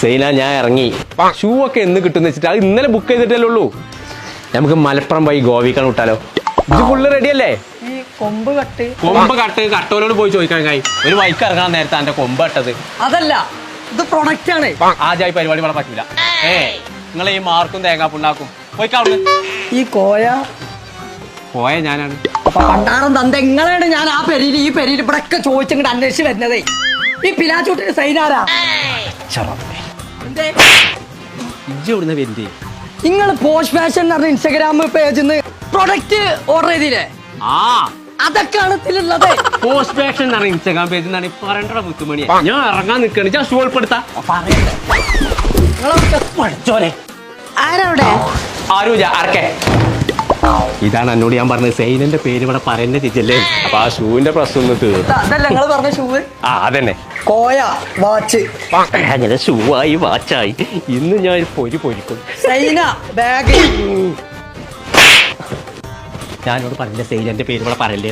സെയിന ഞാൻ ഇറങ്ങി. ഷൂ ഒക്കെ എന്ന് കിട്ടുന്ന വെച്ചിട്ട്? അത് ഇന്നലെ ബുക്ക് ചെയ്തിട്ടല്ലേ ഉള്ളൂ. നമുക്ക് മലപ്പുറം പോയി ഗോവിക്കാണ് വിട്ടാലോ? ഇത് ഫുള്ള് റെഡി അല്ലേ? ഈ കൊമ്പ് കട്ട്. കൊമ്പ് കട്ട് കട്ടോലോട് പോയി ചോദിക്കാൻ കായി. ഒരു വൈക്ക് ഇറങ്ങാൻ നേരത്തെ എന്റെ കൊമ്പ് കട്ടത്. അതല്ല ഇത് പ്രൊഡക്റ്റ് ആണ്. ആദ്യമായി പരിപാടി ഇവിടെ പറ്റൂല. ഏ. നിങ്ങൾ ഈ മാർക്കും തേങ്ങാപ്പുണ്ടാക്കും പോയിക്കാവുന്നു ഈ കോയ. കോയ ഞാനാണ്. പണ്ടാറം തന്ത എങ്ങനെയാണ് ഞാൻ ആ പെരിയിൽ ഈ പെരിയിൽ ഇവിടെ ഒക്കെ ചോദിച്ചിങ്ങോട്ട് അന്വേഷിച്ച് വരുന്നതേ? ഈ പിലാച്ചൂട്ടിന് സൈനാരാ? എന്തേ? ഇജ്ജ് ഇവിടുന്ന് വരുന്നേ? നിങ്ങൾ പോസ്റ്റ് ഫാഷൻ എന്ന് പറഞ്ഞ ഇൻസ്റ്റാഗ്രാം പേജിൽ നിന്ന് പ്രൊഡക്റ്റ് ഓർഡർ ചെയ്തില്ലേ? ആ. അതൊക്കെയാണ് ഇതിലുള്ളത്. പോസ്റ്റ് ഫാഷൻ എന്ന് പറഞ്ഞ ഇൻസ്റ്റാഗ്രാം പേജിൽ നിന്നാണ് പറയണ്ട മുത്തുമണി ഞാൻ ഇറങ്ങാൻ നിൽക്കണ ഞാൻ ഷൂ ഉൾപ്പെടുത്താ നിങ്ങളൊക്കെ പഠിച്ചോലെ ആരവിടെ? ആരൂജ? ആർക്കെ ഇതാണ് എന്നോട് ഞാൻ പറഞ്ഞത്. സെയിനന്റെ പേര് ഇവിടെ പറയുന്ന ചേച്ചല്ലേ അപ്പൊ ആ ഷൂവിന്റെ പ്രശ്നം ഒന്ന് തീർന്നു അതല്ല നിങ്ങൾ പറഞ്ഞ ഷൂവ്? ആ അതന്നെ. കോയ വാച്ച്. അങ്ങനെ ഷൂവായി ആയി വാച്ചായി. ഇന്ന് ഞാൻ ഒരു പൊരി പൊരിക്കും. സൈന ബാഗ്. ഞാനോട് പറഞ്ഞ സൈനന്റെ പേര് ഇവിടെ പറയല്ലേ?